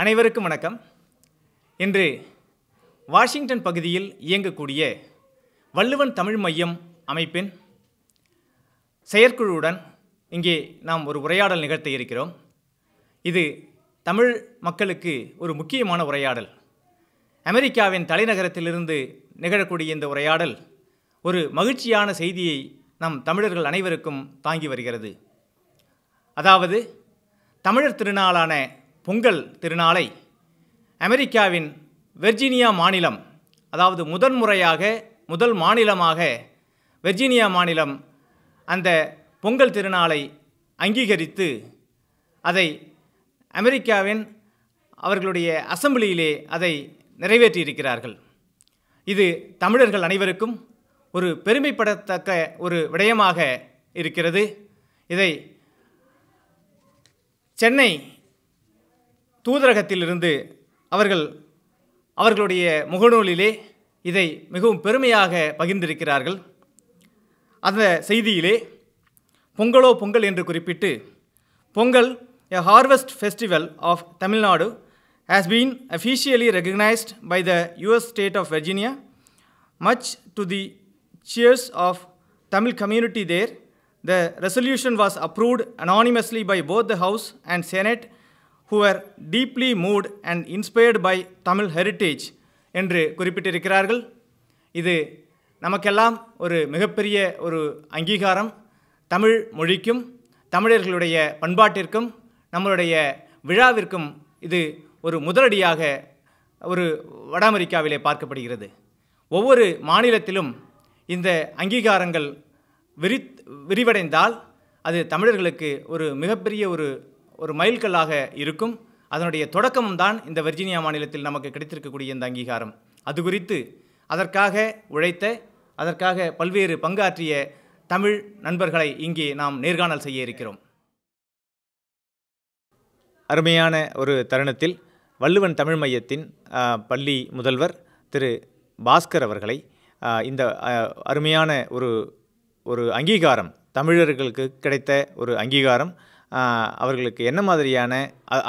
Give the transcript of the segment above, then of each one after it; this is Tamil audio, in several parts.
அனைவருக்கும் வணக்கம். இன்று வாஷிங்டன் பகுதியில் இயங்கக்கூடிய வள்ளுவன் தமிழ் மையம் அமைப்பின் செயற்குழுவுடன் இங்கே நாம் ஒரு உரையாடல் நிகழ்த்த இருக்கிறோம். இது தமிழ் மக்களுக்கு ஒரு முக்கியமான உரையாடல். அமெரிக்காவின் தலைநகரத்திலிருந்து நிகழக்கூடிய இந்த உரையாடல் ஒரு மகிழ்ச்சியான செய்தியை நம் தமிழர்கள் அனைவருக்கும் தாங்கி வருகிறது. அதாவது தமிழர் திருநாளான பொங்கல் திருநாளை அமெரிக்காவின் வெர்ஜீனியா மாநிலம் அதாவது முதன்முறையாக முதல் மாநிலமாக வெர்ஜீனியா மாநிலம் அந்த பொங்கல் திருநாளை அங்கீகரித்து அதை அமெரிக்காவின் அவர்களுடைய அசம்பிளியிலே அதை நிறைவேற்றியிருக்கிறார்கள். இது தமிழர்கள் அனைவருக்கும் ஒரு பெருமைப்படத்தக்க ஒரு விடயமாக இருக்கிறது. இதை சென்னை தூதரகத்திலிருந்து அவர்கள் அவர்களுடைய முகநூலிலே இதை மிகவும் பெருமையாக பகிர்ந்திருக்கிறார்கள் அந்த செய்தியிலே பொங்கலோ பொங்கல் என்று குறிப்பிட்டு Pongal a harvest festival of Tamil Nadu has been officially recognized by the US state of Virginia much to the cheers of Tamil community there. The resolution was approved anonymously by both the house and Senate who were deeply moved and inspired by Tamil heritage என்று குறிப்பிட்டிருக்கிறார்கள். இது நமக்கெல்லாம் ஒரு மிகப்பெரிய ஒரு அங்கீகாரம். தமிழ் மொழிக்கும் தமிழர்களுடைய பண்பாட்டிற்கும் நம்மளுடைய விழாவிற்கும் இது ஒரு முதலடியாக ஒரு வட அமெரிக்காவிலே பார்க்கப்படுகிறது. ஒவ்வொரு மாநிலத்திலும் இந்த அங்கீகாரங்கள் விரி விரிவடைந்தால் அது தமிழர்களுக்கு ஒரு மிகப்பெரிய ஒரு ஒரு மைல்கல்லாக இருக்கும். அதனுடைய தொடக்கமும் தான் இந்த வெர்ஜீனியா மாநிலத்தில் நமக்கு கிடைத்திருக்கக்கூடிய இந்த அங்கீகாரம். அது குறித்து அதற்காக உழைத்த அதற்காக பல்வேறு பங்காற்றிய தமிழ் நண்பர்களை இங்கே நாம் நேர்காணல் செய்ய இருக்கிறோம். அருமையான ஒரு தருணத்தில் வள்ளுவன் தமிழ் மையத்தின் பள்ளி முதல்வர் திரு பாஸ்கர் அவர்களை இந்த அருமையான ஒரு ஒரு அங்கீகாரம் தமிழர்களுக்கு கிடைத்த ஒரு அங்கீகாரம் அவர்களுக்கு என்ன மாதிரியான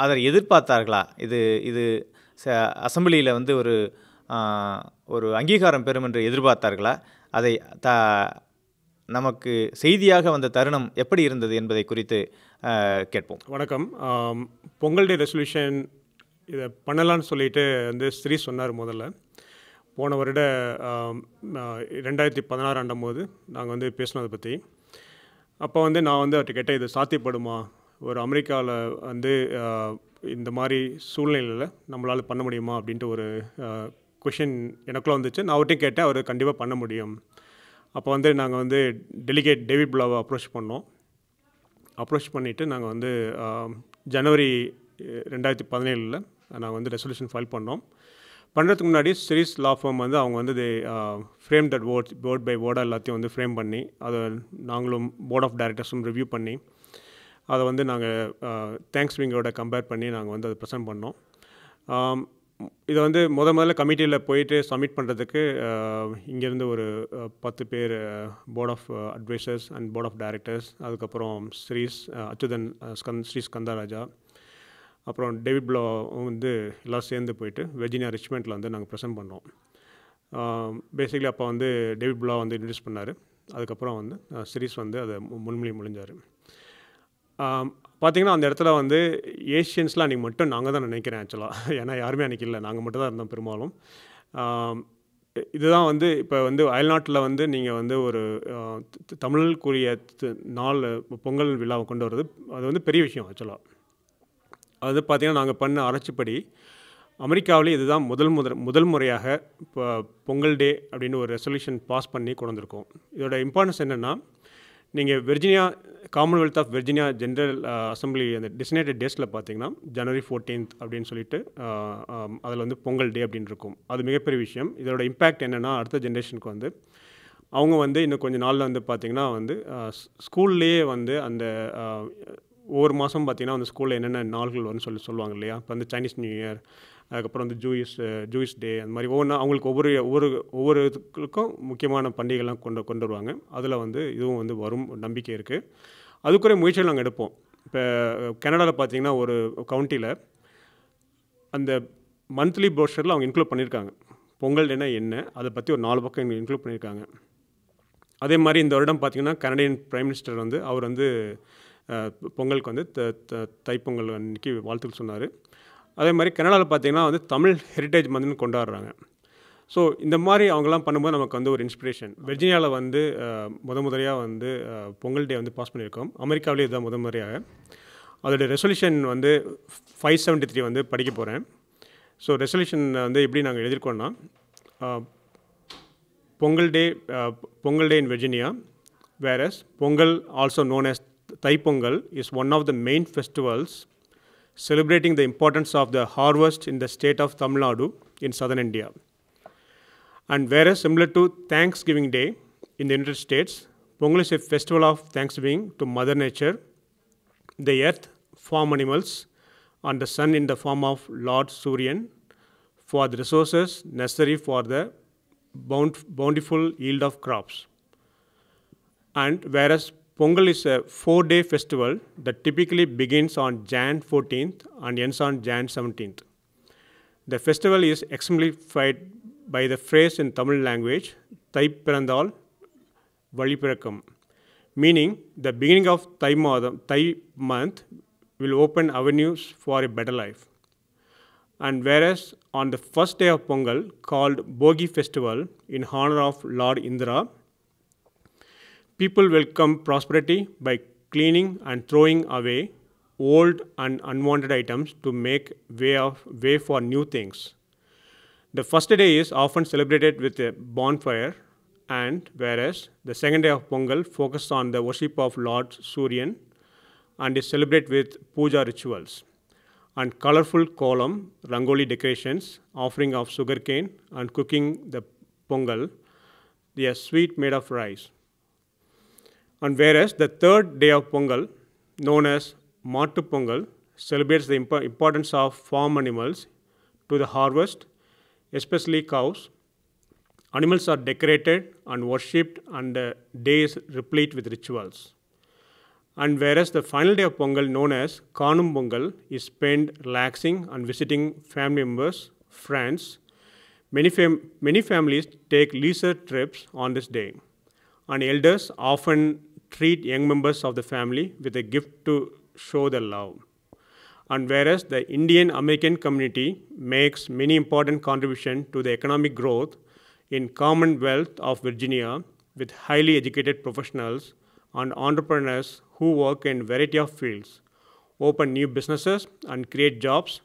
அதை எதிர்பார்த்தார்களா? இது இது ச அசம்பிளியில் வந்து ஒரு ஒரு அங்கீகாரம் பெறும் என்று எதிர்பார்த்தார்களா? அதை த நமக்கு செய்தியாக வந்த தருணம் எப்படி இருந்தது என்பதை குறித்து கேட்போம். வணக்கம். பொங்கல் டே ரெசல்யூஷன் இதை பண்ணலான்னு சொல்லிட்டு வந்து ஸ்ரீ சொன்னார் முதல்ல. போன வருட ரெண்டாயிரத்தி பதினாறு ஆண்டும் போது நாங்கள் வந்து பேசினோம் அதை பற்றி அப்போ வந்து நான் வந்து அவர்கிட்ட கேட்டேன் இது சாத்தியப்படுமா? ஒரு அமெரிக்காவில் வந்து இந்த மாதிரி சூழ்நிலையில் நம்மளால் பண்ண முடியுமா? அப்படின்ட்டு ஒரு கொஷின் எனக்குள்ள வந்துச்சு. நான் அவர்கிட்டையும் கேட்டேன் அவர் கண்டிப்பாக பண்ண முடியும். அப்போ வந்து நாங்கள் வந்து டெலிகேட் டேவிட் புலாவை அப்ரோச் பண்ணோம். அப்ரோச் பண்ணிவிட்டு நாங்கள் வந்து ஜனவரி ரெண்டாயிரத்தி பதினேழில் நாங்கள் வந்து ரெசல்யூஷன் ஃபைல் பண்ணோம். பண்ணுறதுக்கு முன்னாடி சிரீஸ் லா ஃபார்ம் வந்து அவங்க வந்து frame that word word by வேர்டாக எல்லாத்தையும் வந்து ஃப்ரேம் பண்ணி அதை நாங்களும் போர்ட் ஆஃப் டைரக்டர்ஸும் ரிவ்யூ பண்ணி அதை வந்து நாங்கள் தேங்க்ஸ் விங்கோட கம்பேர் பண்ணி நாங்கள் வந்து அதை ப்ரெசென்ட் பண்ணோம். இதை வந்து முத முதல்ல கமிட்டியில் போயிட்டு சப்மிட் பண்ணுறதுக்கு uh, இங்கேருந்து ஒரு uh, பத்து பேர் board of advisors and board of directors அதுக்கப்புறம் ஸ்ரீஸ் அச்சுதன் ஸ்கந்த் ஸ்ரீ ஸ்கந்தராஜா அப்புறம் டேவிட் ப்ளோ வந்து எல்லாம் சேர்ந்து போயிட்டு வெர்ஜினியா ரிச்மெண்ட்டில் வந்து நாங்கள் ப்ரெசென்ட் பண்ணோம். பேசிக்கலி அப்போ வந்து டேவிட் ப்ளோ வந்து இன்ட்ரடியூஸ் பண்ணார். அதுக்கப்புறம் வந்து சிரீஸ் வந்து அதை மு- முன்மொழி முடிஞ்சார். பார்த்தீங்கன்னா அந்த இடத்துல வந்து ஏஷியன்ஸ்லாம் அன்றைக்கி மட்டும் நாங்கள் தான் நினைக்கிறேன் ஆக்சுவலாக ஏன்னா யாருமே அன்றைக்கி இல்லை. நாங்கள் மட்டும் தான் இருந்தோம் பெரும்பாலும். இதுதான் வந்து இப்போ வந்து அயல்நாட்டில் வந்து நீங்கள் வந்து ஒரு தமிழுக்குரிய நாள் பொங்கல் விழாவை கொண்டு வர்றது அது வந்து பெரிய விஷயம் ஆக்சுவலாக அது பார்த்தீங்கன்னா நாங்கள் பண்ண ஆராய்ச்சிப்படி அமெரிக்காவிலே இதுதான் முதல் முதல் முதல் முறையாக இப்போ பொங்கல் டே அப்படின்னு ஒரு ரெசல்யூஷன் பாஸ் பண்ணி கொண்டு வந்திருக்கோம். இதோட இம்பார்ட்டன்ஸ் என்னென்னா நீங்கள் Virginia commonwealth of Virginia general assembly அந்த டெசினேட்டட் டேஸில் பார்த்தீங்கன்னா ஜனவரி ஃபோர்டீன்த் அப்படின்னு சொல்லிட்டு அதில் வந்து பொங்கல் டே அப்படின்னு இருக்கும். அது மிகப்பெரிய விஷயம். இதோட இம்பேக்ட் என்னென்னா அடுத்த ஜென்ரேஷனுக்கு வந்து அவங்க வந்து இன்னும் கொஞ்சம் நாளில் வந்து பார்த்திங்கன்னா வந்து ஸ்கூல்லேயே வந்து அந்த ஒவ்வொரு மாதம் பார்த்திங்கன்னா அந்த ஸ்கூலில் என்னென்ன நாள்கள் வரும்னு சொல்லி சொல்லுவாங்க இல்லையா? இப்போ வந்து சைனீஸ் நியூ இயர் அதுக்கப்புறம் வந்து ஜூயிஸ் ஜூயிஸ் டே அந்த மாதிரி ஒவ்வொன்றா அவங்களுக்கு ஒவ்வொரு ஒவ்வொரு ஒவ்வொரு இதுக்கும் முக்கியமான பண்டிகைலாம் கொண்டு கொண்டு வருவாங்க. அதில் வந்து இதுவும் வந்து வரும் நம்பிக்கை இருக்குது அதுக்குரிய முயற்சிகள் நாங்கள் எடுப்போம். இப்போ கனடாவில் பார்த்தீங்கன்னா ஒரு கவுண்டியில் அந்த மந்த்லி ப்ரோஷரில் அவங்க இன்க்ளூட் பண்ணியிருக்காங்க பொங்கல் என்ன என்ன அதை பற்றி ஒரு நாலு பக்கம் இன்க்ளூட் பண்ணியிருக்காங்க அதே மாதிரி இந்த வருடம் பார்த்திங்கன்னா கனடியன் பிரைம் மினிஸ்டர் வந்து அவர் வந்து பொங்கலுக்கு வந்து த த- தைப்பொங்கல் அன்னைக்கு வாழ்த்துக்கள் சொன்னார். அதே மாதிரி கனடாவில் பார்த்திங்கன்னா வந்து தமிழ் ஹெரிட்டேஜ் மந்த்னு கொண்டாடுறாங்க. ஸோ இந்த மாதிரி அவங்கெல்லாம் பண்ணும்போது நமக்கு வந்து ஒரு இன்ஸ்பிரேஷன் வெர்ஜினியாவில் வந்து முத முதலையாக வந்து பொங்கல் டே வந்து பாஸ் பண்ணியிருக்கோம். அமெரிக்காவிலே இதுதான் முத முறையாக அதோட ரெசல்யூஷன் வந்து ஃபைவ் செவன்ட்டி த்ரீ வந்து படிக்க போகிறேன் ஸோ ரெசல்யூஷன் வந்து எப்படி நாங்கள் எழுதியிருக்கோன்னா Pongal day Pongal day in Virginia whereas Pongal also known as Thai Pongal is one of the main festivals celebrating the importance of the harvest in the state of Tamil Nadu in southern India. And whereas similar to Thanksgiving Day in the United States, Pongal is a festival of thanksgiving to Mother Nature, the earth, farm animals, and the sun in the form of Lord Suryan for the resources necessary for the bountiful yield of crops. And whereas Pongal is a four day festival that typically begins on Jan 14th and ends on Jan 17th. The festival is exemplified by the phrase in Tamil language, Thai Pirandal Valipirakam, meaning the beginning of Thai, Madam, Thai month will open avenues for a better life. And whereas on the first day of Pongal, called Bogi festival in honor of Lord Indra, people welcome prosperity by cleaning and throwing away old and unwanted items to make way of way for new things. The first day is often celebrated with a bonfire, and whereas the second day of Pongal focuses on the worship of Lord Suryan and is celebrated with puja rituals and colorful column, rangoli decorations, offering of sugarcane, and cooking the pongal, the sweet made of rice. And whereas the third day of Pongal, known as Matu Pongal, celebrates the impo- importance of farm animals to the harvest, especially cows. Animals are decorated and worshipped, and the day is replete with rituals. And whereas the final day of Pongal, known as Kanum Pongal, is spent relaxing and visiting family members, friends, many, fam- many families take leisure trips on this day. And elders often treat young members of the family with a gift to show their love. And whereas the Indian American community makes many important contribution to the economic growth in Commonwealth of Virginia with highly educated professionals and entrepreneurs who work in variety of fields, open new businesses and create jobs,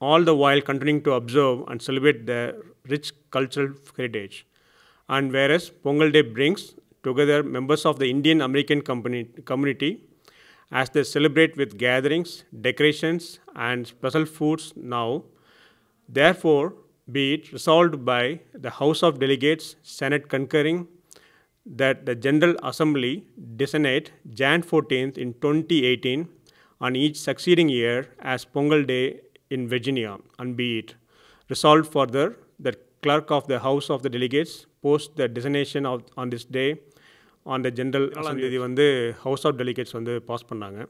all the while continuing to observe and celebrate their rich cultural heritage. And whereas Pongal Day brings together members of the Indian American community as they celebrate with gatherings, decorations, and special foods now, therefore, be it resolved by the House of Delegates, Senate concurring that the General Assembly designate Jan 14th in 2018 on each succeeding year as Pongal Day in Virginia, and be it resolved further that clerk of the House of the Delegates post the designation of on this day on the General Assembly தேதி வந்து ஹவுஸ் ஆஃப் டெலிகேட்ஸ் வந்து பாஸ் பண்ணாங்க.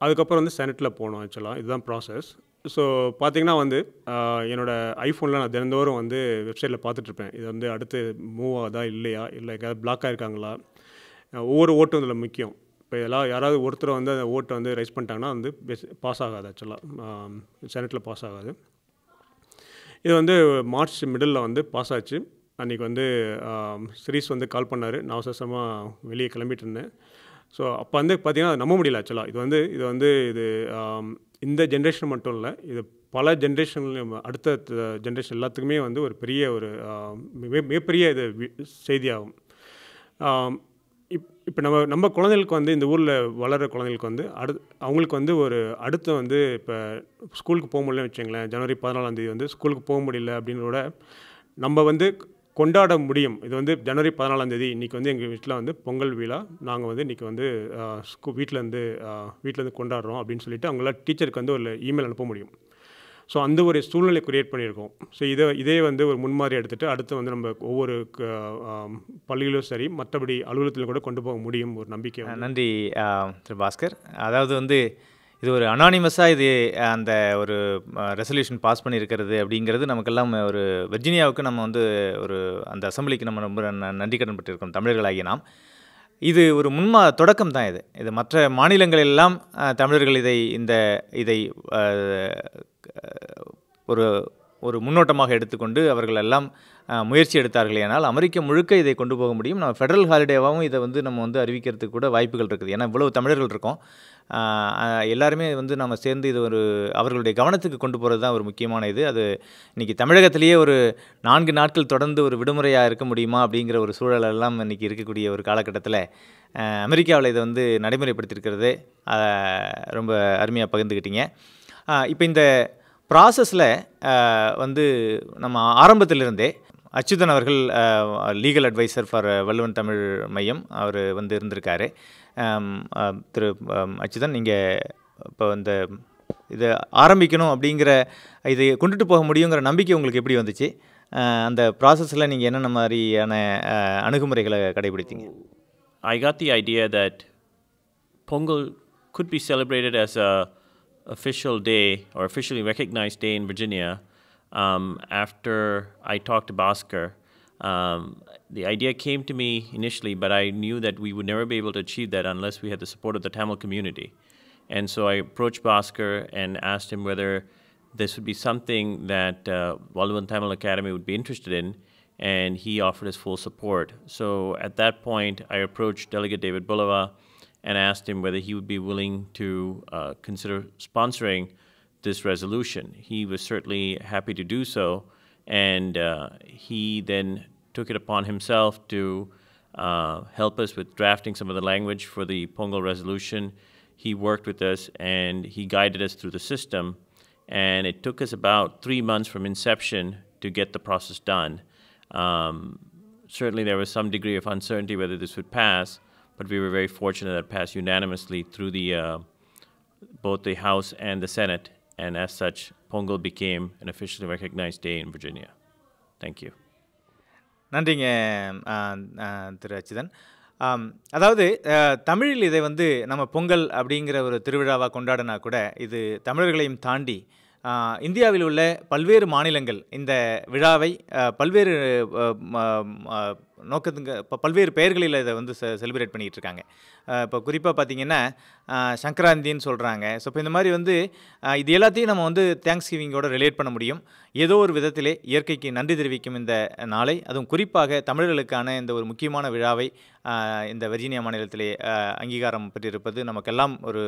அதுக்கப்புறம் வந்து செனட்டில் போனோம் ஆக்சுவலாக இதுதான் ப்ராசஸ் ஸோ பார்த்தீங்கன்னா வந்து ஆஹ், என்னோட ஐஃபோனில் நான் தினந்தோறும் வந்து வெப்சைட்டில் பார்த்துட்ருப்பேன் இது வந்து அடுத்து மூவ் ஆகுதா இல்லையா? இல்லை எங்கேயாவது பிளாக் ஆயிருக்காங்களா? ஆஹ், ஒவ்வொரு ஓட்டும் இதில் முக்கியம். இப்போ இதெல்லாம் யாராவது ஒருத்தர் வந்து அந்த ஓட்டை வந்து ரைஸ் பண்ணிட்டாங்கன்னா வந்து பாஸ் ஆகாது ஆக்சுவலாக செனட்டில் பாஸ் ஆகாது. இது வந்து மார்ச் மிடில் வந்து பாஸ் ஆச்சு. அன்றைக்கி வந்து சிரீஸ் வந்து கால் பண்ணார். நான் அவசரமாக வெளியே கிளம்பிட்டு இருந்தேன் ஸோ அப்போ வந்து பார்த்தீங்கன்னா நம்ப முடியல ஆக்சுவலாக இது வந்து இது வந்து இது இந்த ஜென்ரேஷன் மட்டும் இல்லை. இது பல ஜென்ரேஷன் அடுத்த ஜென்ரேஷன் எல்லாத்துக்குமே வந்து ஒரு பெரிய ஒரு மிகப்பெரிய இது செய்தியாகும். இப் இப்போ நம்ம நம்ம குழந்தைகளுக்கு வந்து இந்த ஊரில் வளர்கிற குழந்தைகளுக்கு வந்து அடு அவங்களுக்கு வந்து ஒரு அடுத்த வந்து இப்போ ஸ்கூலுக்கு போக முடியலன்னு வச்சுங்களேன் ஜனவரி பதினாலாம் தேதி வந்து ஸ்கூலுக்கு போக முடியல அப்படின்னோட நம்ம வந்து கொண்டாட முடியும். இது வந்து ஜனவரி பதினாலாம் தேதி இன்றைக்கி வந்து எங்கள் வீட்டில் வந்து பொங்கல் விழா. நாங்கள் வந்து இன்றைக்கி வந்து ஸ்கூ வீட்டிலேருந்து வீட்டிலேருந்து கொண்டாடுறோம் அப்படின்னு சொல்லிட்டு அவங்களால் டீச்சருக்கு வந்து ஒரு இமெயில் அனுப்ப முடியும். ஸோ அந்த ஒரு சூழ்நிலை க்ரியேட் பண்ணியிருக்கோம். ஸோ இதை இதே வந்து ஒரு முன்மாதிரி எடுத்துகிட்டு அடுத்து வந்து நம்ம ஒவ்வொரு பள்ளியிலும் பள்ளிகளும் சரி மற்றபடி அலுவலகத்திலும் கூட கொண்டு போக முடியும் ஒரு நம்பிக்கை நன்றி திரு பாஸ்கர். அதாவது வந்து இது ஒரு அனானிமஸாக இது அந்த ஒரு ரெசல்யூஷன் பாஸ் பண்ணியிருக்கிறது அப்படிங்கிறது நமக்கெல்லாம் ஒரு வெர்ஜினியாவுக்கு நம்ம வந்து ஒரு அந்த அசம்பிளிக்கு நம்ம ரொம்ப ந- நன்றி கடன் பட்டிருக்கோம் தமிழர்களாகிய நாம். இது ஒரு முன்மா தொடக்கம் தான் இது. இது மற்ற மாநிலங்களெல்லாம் தமிழர்கள் இதை இந்த இதை ஒரு ஒரு முன்னோட்டமாக எடுத்துக்கொண்டு அவர்கள் எல்லாம் முயற்சி எடுத்தார்கள் ஆனால் அமெரிக்க முழுக்க இதை கொண்டு போக முடியும். நம்ம ஃபெடரல் ஹாலிடேவாகவும் இதை வந்து நம்ம வந்து அறிவிக்கிறதுக்கு கூட வாய்ப்புகள் இருக்குது. ஏன்னா இவ்வளவு தமிழர்கள் இருக்கோம். எல்லாருமே வந்து நம்ம சேர்ந்து இது ஒரு அவர்களுடைய கவனத்துக்கு கொண்டு போகிறது தான் ஒரு முக்கியமான இது. அது இன்றைக்கி தமிழகத்திலேயே ஒரு நான்கு நாட்கள் தொடர்ந்து ஒரு விடுமுறையாக இருக்க முடியுமா அப்படிங்கிற ஒரு சூழலெல்லாம் இன்றைக்கி இருக்கக்கூடிய ஒரு காலகட்டத்தில் அமெரிக்காவில் இதை வந்து நடைமுறைப்படுத்தியிருக்கிறது. ரொம்ப அருமையாக பகிர்ந்துக்கிட்டீங்க இப்போ இந்த ப்ராசஸில் வந்து நம்ம ஆரம்பத்திலிருந்தே அச்சுதன் அவர்கள் legal advisor for Valluvan Tamil Maiyam அவர் வந்து இருந்திருக்காரு. திரு அச்சுதன் நீங்கள் இப்போ இந்த இதை ஆரம்பிக்கணும் அப்படிங்கிற இதை கொண்டுட்டு போக முடியுங்கிற நம்பிக்கை உங்களுக்கு எப்படி வந்துச்சு? அந்த ப்ராசஸில் நீங்கள் என்னென்ன மாதிரியான அணுகுமுறைகளை கடைபிடித்தீங்க? I got the idea that Pongal could be celebrated as a official day or officially recognized day in Virginia um, after I talked to Bhaskar. Um, the idea came to me initially, but I knew that we would never be able to achieve that unless we had the support of the Tamil community. And so I approached Bhaskar and asked him whether this would be something that uh, Walluvan Tamil Academy would be interested in, and he offered his full support. So at that point, I approached Delegate David Bulava and asked him whether he would be willing to uh, consider sponsoring this resolution. He was certainly happy to do so, and uh, he then took it upon himself to uh, help us with drafting some of the language for the Pongal resolution. He worked with us and he guided us through the system. And it took us about three months from inception to get the process done. Um, certainly, there was some degree of uncertainty whether this would pass, but we were very fortunate that it passed unanimously through the uh, both the House and the Senate, and as such, Pongal became an officially recognized day in Virginia. Thank you. நன்றிங்க திரு அச்சுதன் அதாவது தமிழில் இதை வந்து நம்ம பொங்கல் அப்படிங்கிற ஒரு திருவிழாவாக கொண்டாடினா கூட இது தமிழர்களையும் தாண்டி இந்தியாவில் உள்ள பல்வேறு மாநிலங்கள் இந்த விழாவை பல்வேறு நோக்கத்துங்க இப்போ பல்வேறு பெயர்களில் இதை வந்து செ செலிப்ரேட் பண்ணிகிட்டு இருக்காங்க இப்போ குறிப்பாக பார்த்தீங்கன்னா சங்கராந்தின்னு சொல்கிறாங்க ஸோ இப்போ இந்த மாதிரி வந்து இது எல்லாத்தையும் நம்ம வந்து தேங்க்ஸ் கிவிங்கோட ரிலேட் பண்ண முடியும். ஏதோ ஒரு விதத்திலே இயற்கைக்கு நன்றி தெரிவிக்கும் இந்த நாளை அதுவும் குறிப்பாக தமிழர்களுக்கான இந்த ஒரு முக்கியமான விழாவை இந்த வெர்ஜீனியா மாநிலத்திலே அங்கீகாரம் பெற்றிருப்பது நமக்கெல்லாம் ஒரு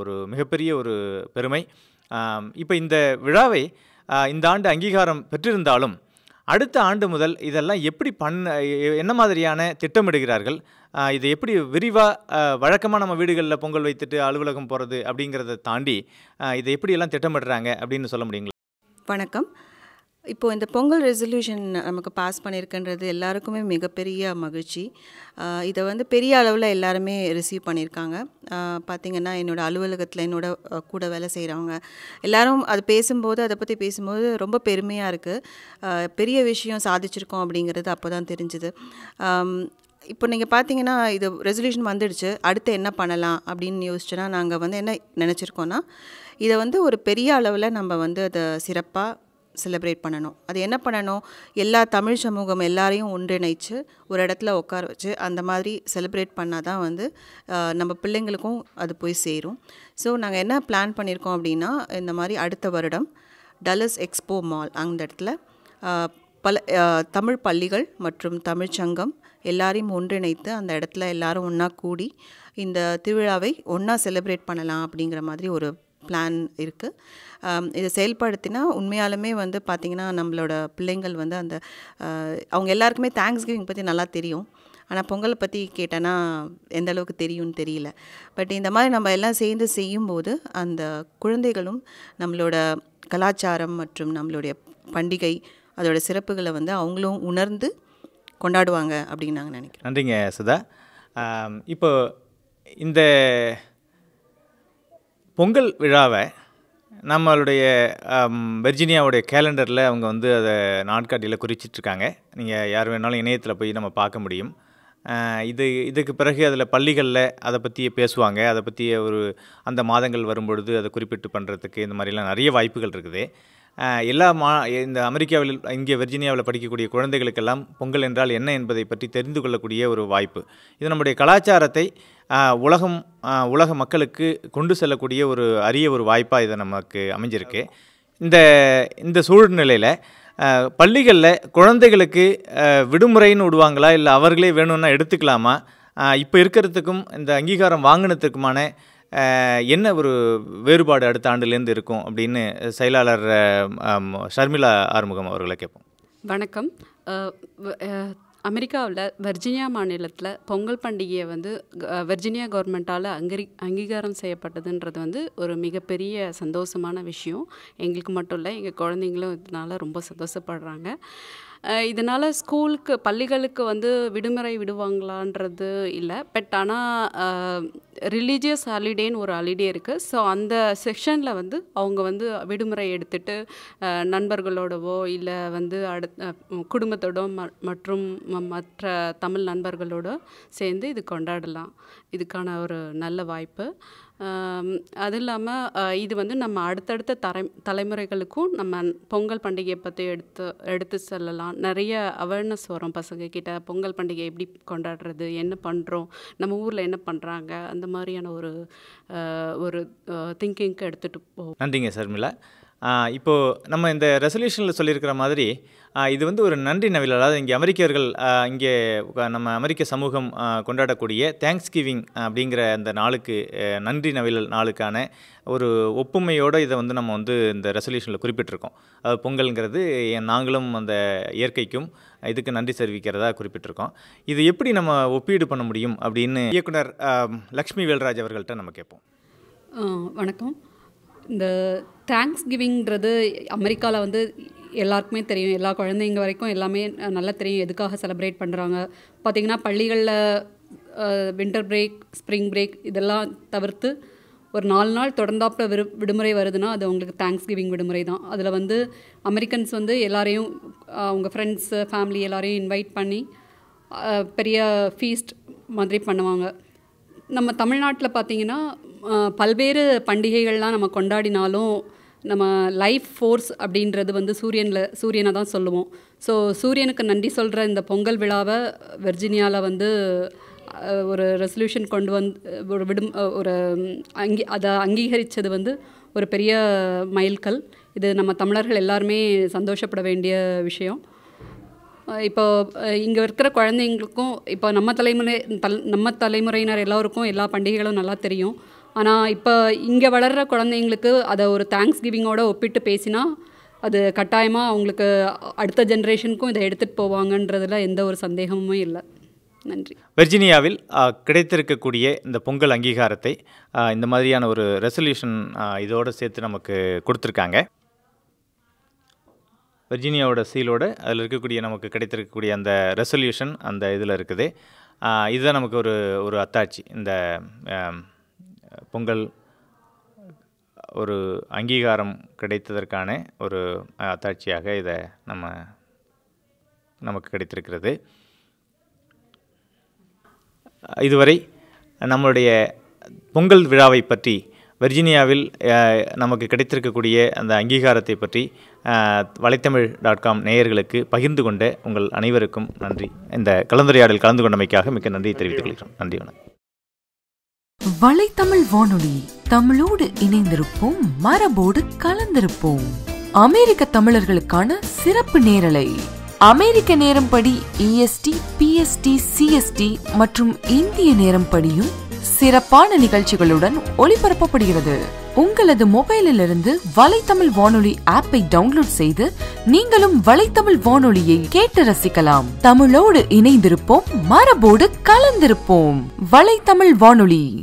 ஒரு மிகப்பெரிய ஒரு பெருமை. இப்போ இந்த விழாவை இந்த ஆண்டு அங்கீகாரம் பெற்றிருந்தாலும் அடுத்த ஆண்டு முதல் இதெல்லாம் எப்படி பண்ண என்ன மாதிரியான திட்டமிடுகிறார்கள்? இதை இது எப்படி விரிவாக வழக்கமாக நம்ம வீடுகளில் பொங்கல் வைத்துட்டு அலுவலகம் போகிறது அப்படிங்கிறத தாண்டி இதை எப்படியெல்லாம் திட்டமிடுறாங்க அப்படின்னு சொல்ல முடியுங்களா? வணக்கம். இப்போது இந்த பொங்கல் ரெசல்யூஷன் நமக்கு பாஸ் பண்ணியிருக்குன்றது எல்லாருக்குமே மிகப்பெரிய மகிழ்ச்சி. இதை வந்து பெரிய அளவில் எல்லாருமே ரிசீவ் பண்ணியிருக்காங்க பார்த்திங்கன்னா பார்த்தீங்கன்னா என்னோடய அலுவலகத்தில் என்னோட கூட வேலை செய்கிறவங்க எல்லோரும் அது பேசும்போது அதை பற்றி பேசும்போது ரொம்ப பெருமையாக இருக்குது பெரிய விஷயம் சாதிச்சிருக்கோம் அப்படிங்கிறது அப்போ தான் தெரிஞ்சுது இப்போ நீங்கள் பார்த்தீங்கன்னா இது ரெசல்யூஷன் வந்துடுச்சு அடுத்து என்ன பண்ணலாம் அப்படின்னு யோசிச்சோன்னா நாங்கள் வந்து என்ன நினச்சிருக்கோன்னா இதை வந்து ஒரு பெரிய அளவில் நம்ம வந்து அதை சிறப்பாக செலிப்ரேட் பண்ணணும். அது என்ன பண்ணணும்? எல்லா தமிழ் சமூகம் எல்லாரையும் ஒன்றிணைச்சு ஒரு இடத்துல உட்கார வச்சு அந்த மாதிரி செலிப்ரேட் பண்ணால் தான் வந்து நம்ம பிள்ளைங்களுக்கும் அது போய் சேரும். ஸோ நாங்கள் என்ன பிளான் பண்ணியிருக்கோம் அப்படின்னா இந்த மாதிரி அடுத்த வருடம் டலஸ் எக்ஸ்போ மால் அந்த இடத்துல பல தமிழ் பள்ளிகள் மற்றும் தமிழ் சங்கம் எல்லாரையும் ஒன்றிணைத்து அந்த இடத்துல எல்லாரும் ஒன்றா கூடி இந்த திருவிழாவை ஒன்றா செலிப்ரேட் பண்ணலாம் அப்படிங்கிற மாதிரி ஒரு பிளான் இருக்குது இதை செயல்படுத்தினா உண்மையாலுமே வந்து பார்த்திங்கன்னா நம்மளோட பிள்ளைங்கள் வந்து அந்த அவங்க எல்லாருக்குமே தேங்க்ஸ் கிவிங் பற்றி நல்லா தெரியும். ஆனால் பொங்கலை பற்றி கேட்டேன்னா எந்த அளவுக்கு தெரியும்னு தெரியல. பட் இந்த மாதிரி நம்ம எல்லாம் சேர்ந்து செய்யும்போது அந்த குழந்தைகளும் நம்மளோட கலாச்சாரம் மற்றும் நம்மளுடைய பண்டிகை அதோட சிறப்புகளை வந்து அவங்களும் உணர்ந்து கொண்டாடுவாங்க அப்படின்னு நாங்கள் நினைக்கிறோம். நன்றிங்க சுதா. இப்போ இந்த பொங்கல் விழாவை நம்மளுடைய வெர்ஜினியாவுடைய கேலண்டரில் அவங்க வந்து அதை நாட்காட்டியில் குறிச்சிட்ருக்காங்க. நீங்கள் யார் வேணாலும் இணையத்தில் போய் நம்ம பார்க்க முடியும். இது இதுக்கு பிறகு அதில் பள்ளிகளில் அதை பற்றி பேசுவாங்க. அதை பற்றிய ஒரு அந்த மாதங்கள் வரும்பொழுது அதை குறிப்பிட்டு பண்ணுறதுக்கு இந்த மாதிரிலாம் நிறைய வாய்ப்புகள் இருக்குது. எல்லா மா இந்த அமெரிக்காவில் இங்கே வெர்ஜினியாவில் படிக்கக்கூடிய குழந்தைகளுக்கெல்லாம் பொங்கல் என்றால் என்ன என்பதை பற்றி தெரிந்து கொள்ளக்கூடிய ஒரு வாய்ப்பு. இது நம்முடைய கலாச்சாரத்தை உலகம் உலக மக்களுக்கு கொண்டு செல்லக்கூடிய ஒரு அரிய ஒரு வாய்ப்பாக இது நமக்கு அமைஞ்சிருக்கு. இந்த இந்த சூழ்நிலையில் பள்ளிகளில் குழந்தைகளுக்கு விடுமுறைன்னு விடுவாங்களா? இல்லை அவர்களே வேணும்னா எடுத்துக்கலாமா? இப்போ இருக்கிறதுக்கும் இந்த அங்கீகாரம் வாங்கினதுக்குமான என்ன ஒரு வேறுபாடு அடுத்த ஆண்டுலேருந்து இருக்கும் அப்படின்னு செயலாளர் ஷர்மிளா ஆறுமுகம் அவர்களை கேட்போம். வணக்கம். அமெரிக்காவில் வர்ஜினியா மாநிலத்தில் பொங்கல் பண்டிகையை வந்து க- கவர்மெண்ட்டால் அங்கீ அங்கீகாரம் செய்யப்பட்டதுன்றது வந்து ஒரு மிகப்பெரிய சந்தோஷமான விஷயம். எங்களுக்கு மட்டும் இல்லை எங்கள் குழந்தைங்களும் இதனால் ரொம்ப சந்தோஷப்படுறாங்க. இதனால் ஸ்கூலுக்கு பள்ளிகளுக்கு வந்து விடுமுறை விடுவாங்களான்றது இல்லை. பட் ஆனால் ரிலீஜியஸ் ஹாலிடேன்னு ஒரு ஹாலிடே இருக்குது ஸோ அந்த செக்ஷனில் வந்து அவங்க வந்து விடுமுறை எடுத்துட்டு நண்பர்களோடவோ இல்லை வந்து அடுத்த குடும்பத்தோட ம- மற்றும் ம- மற்ற தமிழ் நண்பர்களோட சேர்ந்து இது கொண்டாடலாம். இதுக்கான ஒரு நல்ல வாய்ப்பு. அது இல்லாமல் இது வந்து நம்ம அடுத்தடுத்த தலை தலைமுறைகளுக்கும் நம்ம பொங்கல் பண்டிகையை பற்றி எடுத்து எடுத்து செல்லலாம். நிறைய அவேர்னஸ் வரும் பசங்கக்கிட்ட பொங்கல் பண்டிகை எப்படி கொண்டாடுறது? என்ன பண்ணுறோம் நம்ம ஊரில் என்ன பண்ணுறாங்க அந்த மாதிரியான ஒரு ஒரு திங்கிங்க்கு எடுத்துகிட்டு போகும் நன்றிங்க சர்மிளா. இப்போது நம்ம இந்த ரெசல்யூஷனில் சொல்லியிருக்கிற மாதிரி இது வந்து ஒரு நன்றி நவில் அதாவது இங்கே அமெரிக்கர்கள் இங்கே நம்ம அமெரிக்க சமூகம் கொண்டாடக்கூடிய தேங்க்ஸ் கிவிங் அப்படிங்கிற அந்த நாளுக்கு நன்றி நவிழல் நாளுக்கான ஒரு ஒப்புமையோடு இதை வந்து நம்ம வந்து இந்த ரெசல்யூஷனில் குறிப்பிட்டிருக்கோம். அது பொங்கல்ங்கிறது ஏன் நாங்களும் அந்த இயற்கைக்கும் இதுக்கு நன்றி தெரிவிக்கிறதா குறிப்பிட்டிருக்கோம். இது எப்படி நம்ம ஒப்பீடு பண்ண முடியும் அப்படின்னு இயக்குனர் லக்ஷ்மி வேல்ராஜ் அவர்கள்ட்ட நம்ம கேட்போம். வணக்கம். இந்த தேங்க்ஸ் கிவிங்கிறது அமெரிக்காவில் வந்து எல்லாருக்குமே தெரியும். எல்லா குழந்தைங்க வரைக்கும் எல்லாமே நல்லா தெரியும் எதுக்காக செலிப்ரேட் பண்ணுறாங்க பார்த்திங்கன்னா பள்ளிகளில் வின்டர் பிரேக் ஸ்ப்ரிங் பிரேக் இதெல்லாம் தவிர்த்து ஒரு நாலு நாள் தொடர்ந்தாப்பில் விரு விடுமுறை வருதுன்னா அது அவங்களுக்கு தேங்க்ஸ் கிவிங் விடுமுறை தான். அதில் வந்து அமெரிக்கன்ஸ் வந்து எல்லாரையும் அவங்க ஃப்ரெண்ட்ஸு ஃபேமிலி எல்லாரையும் இன்வைட் பண்ணி பெரிய ஃபீஸ்ட் மாதிரி பண்ணுவாங்க. நம்ம தமிழ்நாட்டில் பார்த்தீங்கன்னா பல்வேறு பண்டிகைகள்லாம் நம்ம கொண்டாடினாலும் நம்ம லைஃப் ஃபோர்ஸ் அப்படின்றது வந்து சூரியனில் சூரியனை தான் சொல்லுவோம். ஸோ சூரியனுக்கு நன்றி சொல்கிற இந்த பொங்கல் விழாவை வெர்ஜினியாவில் வந்து ஒரு ரெசல்யூஷன் கொண்டு வந்து ஒரு விடும் ஒரு அங்கி அதை அங்கீகரித்தது வந்து ஒரு பெரிய மைல்கல் இது நம்ம தமிழர்கள் எல்லாருமே சந்தோஷப்பட வேண்டிய விஷயம். இப்போ இங்கே இருக்கிற குழந்தைங்களுக்கும் இப்போ நம்ம தலைமுறை தல் நம்ம தலைமுறையினர் எல்லோருக்கும் எல்லா பண்டிகைகளும் நல்லா தெரியும். ஆனால் இப்போ இங்கே வளர்கிற குழந்தைங்களுக்கு அதை ஒரு தேங்க்ஸ் கிவிங்கோட ஒப்பிட்டு பேசினா அது கட்டாயமாக அவங்களுக்கு அடுத்த ஜென்ரேஷனுக்கும் இதை எடுத்துகிட்டு போவாங்கன்றதில் எந்த ஒரு சந்தேகமுமே இல்லை. நன்றி. வெர்ஜினியாவில் கிடைத்திருக்கக்கூடிய இந்த பொங்கல் அங்கீகாரத்தை இந்த மாதிரியான ஒரு ரெசல்யூஷன் இதோடு சேர்த்து நமக்கு கொடுத்துருக்காங்க. வெர்ஜினியாவோட சீலோடு அதில் இருக்கக்கூடிய நமக்கு கிடைத்திருக்கக்கூடிய அந்த ரெசல்யூஷன் அந்த இதில் இருக்குது. இதுதான் நமக்கு ஒரு ஒரு அத்தாட்சி. இந்த பொங்கல் ஒரு அங்கீகாரம் கிடைத்ததற்கான ஒரு அத்தாட்சியாக இதை நம்ம நமக்கு கிடைத்திருக்கிறது. இதுவரை நம்மளுடைய பொங்கல் விழாவை பற்றி வெர்ஜினியாவில் நமக்கு கிடைத்திருக்கக்கூடிய அந்த அங்கீகாரத்தை பற்றி வலைத்தமிழ் டாட் காம் நேயர்களுக்கு பகிர்ந்து கொண்ட உங்கள் அனைவருக்கும் நன்றி. இந்த கலந்துரையாடல் கலந்து கொண்டமைக்காக மிக்க நன்றி தெரிவித்துக் கொள்கிறோம் நன்றி வணக்கம். வலைத்தமிழ் வானொலி தமிழோடு இணைந்திருப்போம். மரபோடு கலந்திருப்போம். அமெரிக்க தமிழர்களுக்கான சிறப்பு நேரலை. அமெரிக்க நேரம்படி இஎஸ்டி பிஎஸ்டி சிஎஸ்டி மற்றும் இந்திய நேரம்படியும் சிறப்பான நிகழ்ச்சிகளுடன் ஒளிபரப்பப்படுகிறது. உங்களது மொபைலிலிருந்து வலைத்தமிழ் வானொலி ஆப்பை டவுன்லோட் செய்து நீங்களும் வலைத்தமிழ் வானொலியை கேட்டு ரசிக்கலாம். தமிழோடு இணைந்திருப்போம் மரபோடு கலந்திருப்போம். வலைத்தமிழ் வானொலி.